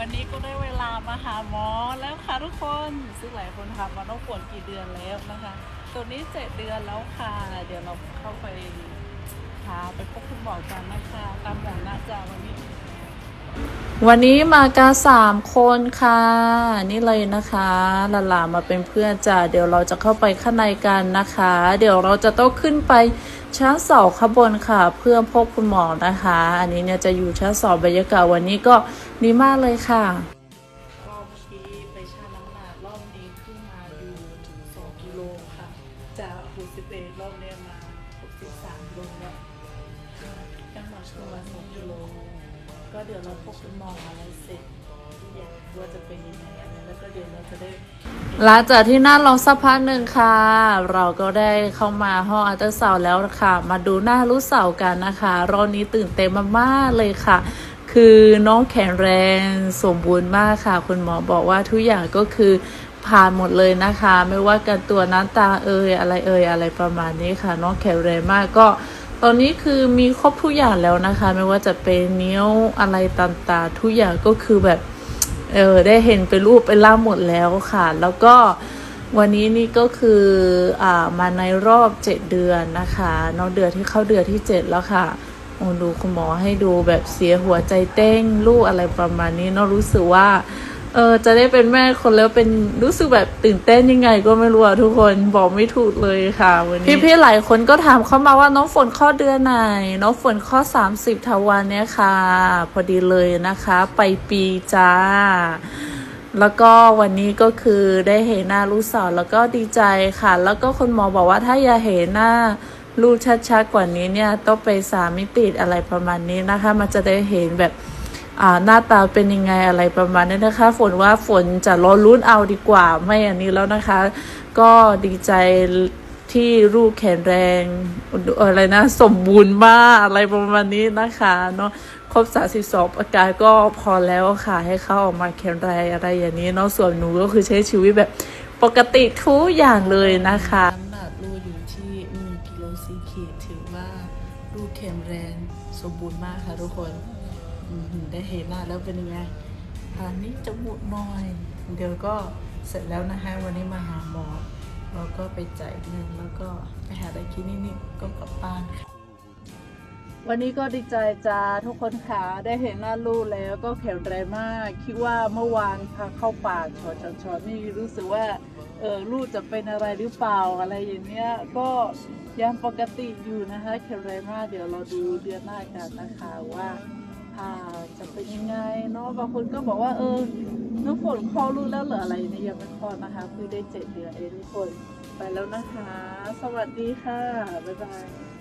วันนี้ก็ได้เวลามาหาหมอแล้วค่ะทุกคนซึ่งหลายคนถามว่าน้องปวดกี่เดือนแล้วนะคะ ตัวนี้เจ็ดเดือนแล้วค่ะ เดี๋ยวเราเข้าไปพาไปพบคุณหมอกันนะคะ ตามหมอหน้าจาวันนี้ วันนี้มากันสามคนค่ะ นี่เลยนะคะหลานๆมาเป็นเพื่อนจ้ะเดี๋ยวเราจะเข้าไปข้างในกันนะคะ เดี๋ยวเราจะต้องขึ้นไปชั้นสองข้างบนค่ะ เพื่อพบคุณหมอนะคะ อันนี้เนี่ยจะอยู่ชั้นสองบรรยากาศวันนี้ก็ดีมากเลยค่ะรอบที่ไปชั่งน้ำหนักรอบนี้ขึ้นมาอยู่ถึงสองกิโลค่ะจากหกสิบเอ็ดรอบเนี้ยมาหกสิบสามโลแล้วยังมาช่วงละสองกิโล ก็เดี๋ยวเราพบคุณหมออะไรเสร็จอยากว่าจะเป็นยังไงอะไรแล้วก็เดี๋ยวเราจะได้ หลังจากที่นั่งรอสักพักหนึ่งค่ะ เราก็ได้เข้ามาห้องอัลตราซาวด์แล้วค่ะ มาดูหน้ารู้เสาร์กันนะคะรอบนี้ตื่นเต้นมากๆเลยค่ะ คือน้องแข็งแรงสมบูรณ์มากค่ะ คุณหมอบอกว่าทุกอย่างก็คือผ่านหมดเลยนะคะ ไม่ว่ากันตัวน้ำตาเอ่ยอะไรเอ่ยอะไรประมาณนี้ค่ะ น้องแข็งแรงมากก็ ตอนนี้คือมีครบทุกอย่างแล้วนะคะ ไม่ว่าจะเป็นนิ้วอะไรต่างๆทุกอย่างก็คือแบบ เออได้เห็นเป็นรูปเป็นร่างหมดแล้วค่ะ แล้วก็วันนี้นี่ก็คืออ่ามาในรอบเจ็ดเดือนนะคะน้องเดือนที่เข้าเดือนที่เจ็ดแล้วค่ะโอ้ดูคุณหมอให้ดูแบบเสียหัวใจเต้งลูกอะไรประมาณนี้เนาะรู้สึกว่า เออจะได้เป็นแม่คนแล้วเป็นรู้สึกแบบตื่นเต้นยังไงก็ไม่รู้อะทุกคนบอกไม่ถูกเลยค่ะวันนี้พี่ๆหลายคนก็ถามเข้ามาว่าน้องฝนข้อเดือนไหน น้องฝนข้อ 30ทวันเนี่ยค่ะ พอดีเลยนะคะ ไปปีจ้า แล้วก็วันนี้ก็คือได้เห็นหน้าลูกสาวแล้วก็ดีใจค่ะ แล้วก็คุณหมอบอกว่าถ้าอยากเห็นหน้าลูกชัดๆกว่านี้เนี่ยต้องไปสามมิติอะไรประมาณนี้นะคะ มันจะได้เห็นแบบ หน้าตาเป็นยังไงอะไรประมาณนี้นะคะ ฝนว่าฝนจะรอลุ้นเอาดีกว่า ไม่อันนี้แล้วนะคะ ก็ดีใจที่ลูกแข็งแรงอะไรนะ สมบูรณ์มากอะไรประมาณนี้นะคะเนาะครบ32ประการก็พอแล้วค่ะ ให้เขาออกมาแข็งแรงอะไรอย่างนี้เนาะส่วนหนูก็คือใช้ชีวิตแบบปกติทุกอย่างเลยนะคะน้ำหนักลูกอยู่ที่1กิโลสี่ขีดถือว่าลูกแข็งแรงสมบูรณ์มากค่ะทุกคน ได้เห็นหน้าแล้วเป็นยังไงอันนี้จมูกหน่อย เดี๋ยวก็เสร็จแล้วนะคะวันนี้มาหาหมอแล้วก็ไปจ่ายเงินแล้วก็ไปหาอะไรกินนิดๆก็กลับบ้านค่ะวันนี้ก็ดีใจจ้าทุกคนค่ะได้เห็นหน้าลูกแล้วก็แข็งแรงมาก คิดว่าเมื่อวานพาเข้าป่าชอชอชอนี่รู้สึกว่าเออลูกจะเป็นอะไรหรือเปล่าอะไรอย่างเงี้ยก็ยังปกติอยู่นะคะแข็งแรงมากเดี๋ยวเราดูเดือนหน้ากันนะคะว่า่าจะเป็นยังไงเนาะบางคนก็บอกว่าเออน้องฝนคลอดลูกแล้วเหรออะไรเนี่ยยังไม่คลอดนะคะคือได้เจ็ดเดือนเองทุกคนไปแล้วนะคะ สวัสดีค่ะ บ๊ายบาย